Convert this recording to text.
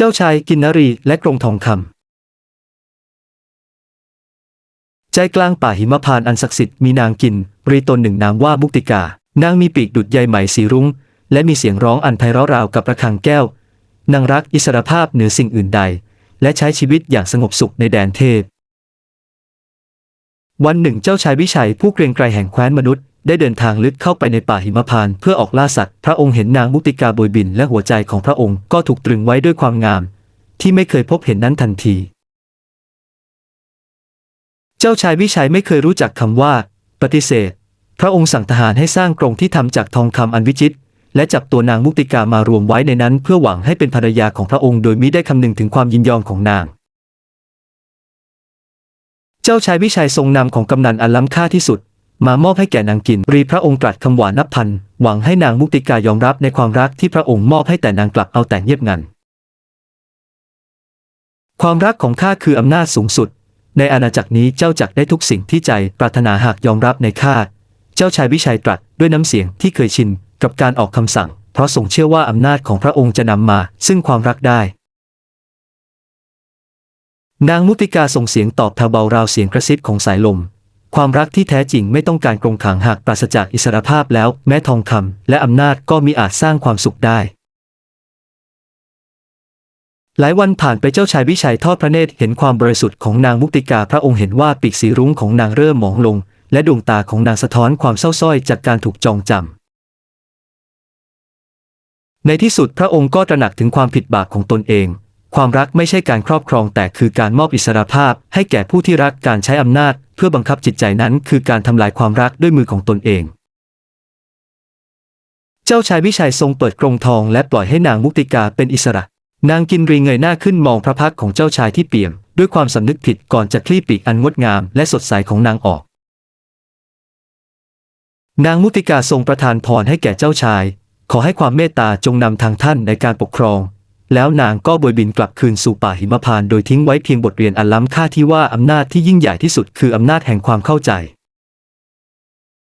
เจ้าชายกินนรีและกรงทองคำ ใจกลางป่าหิมพานอันศักดิ์สิทธิ์มีนางกินรีตนหนึ่งนามว่ามุกติกา นางมีปีกดุจใยไหมสีรุ้ง และมีเสียงร้องอันไพเราะราวกับระฆังแก้ว นางรักอิสรภาพเหนือสิ่งอื่นใด และใช้ชีวิตอย่างสงบสุขในแดนเทพ วันหนึ่งเจ้าชายวิชัยผู้เกรียงไกรแห่งแคว้นมนุษย์ ได้เดินทางลึกเข้าไปในป่าหิมพานต์เพื่อออกล่าสัตว์ พระองค์เห็นนางมุติกาโบยบินและหัวใจของพระองค์ก็ถูกตรึงไว้ด้วยความงาม ที่ไม่เคยพบเห็นนั้นทันที เจ้าชายวิชัยไม่เคยรู้จักคำว่า ปฏิเสธ พระองค์สั่งทหารให้สร้างกรงที่ทำจากทองคำอันวิจิตรและจับตัวนางมุติกามารวมไว้ในนั้น เพื่อหวังให้เป็นภรรยาของพระองค์โดยมิได้คำนึงถึงความยินยอมของนาง เจ้าชายวิชัยทรงนำของกำนันอันล้ำค่าที่สุด มามอบให้แก่นางกิน รีพระองค์ตรัสคำหวานนับพัน หวังให้นางมุกติกายอมรับในความรักที่พระองค์มอบให้แต่นางกลับเอาแต่เงียบงัน ความรักของข้าคืออำนาจสูงสุด ในอาณาจักรนี้เจ้าจักได้ทุกสิ่งที่ใจปรารถนาหากยอมรับในข้า เจ้าชายวิชัยตรัสด้วยน้ำเสียงที่เคยชินกับการออกคำสั่ง เพราะทรงเชื่อว่าอำนาจของพระองค์จะนำมา ซึ่งความรักได้ นางมุติกาส่งเสียงตอบแผ่วเบาราวเสียงกระซิบของสายลม ความรักที่แท้จริงไม่ต้องการกรงขังหากปราศจากอิสรภาพแล้ว แม้ทองคำและอำนาจก็มีอาจสร้างความสุขได้ หลายวันผ่านไปเจ้าชายวิชัยทอดพระเนตรเห็นความบริสุทธิ์ของนางมุกติกาพระองค์เห็นว่าปีกสีรุ้งของนางเริ่มหมองลง และดวงตาของนางสะท้อนความเศร้าส้อยจากการถูกจองจำในที่สุดพระองค์ก็ตระหนักถึงความผิดบาปของตนเอง ความรักไม่ใช่การครอบครองแต่คือการมอบอิสรภาพ ให้แก่ผู้ที่รักการใช้อำนาจ เพื่อบังคับจิตใจนั้นคือการทำลายความรักด้วยมือของตนเอง เจ้าชายวิชัยทรงเปิดกรงทองและปล่อยให้นางมุติกาเป็นอิสระ นางกินรีเงยหน้าขึ้นมองพระพักของเจ้าชายที่เปี่ยม ด้วยความสำนึกผิดก่อนจะคลี่ปีกอันงดงามและสดใสของนางออก นางมุติกาทรงประทานพรให้แก่เจ้าชาย ขอให้ความเมตตาจงนำทางท่านในการปกครอง แล้วนางก็บวยบินกลับคืนสู่ป่าหิมพานต์โดยทิ้งไว้เพียงบทเรียนอันล้ำค่าที่ว่าอำนาจที่ยิ่งใหญ่ที่สุดคืออำนาจแห่งความเข้าใจ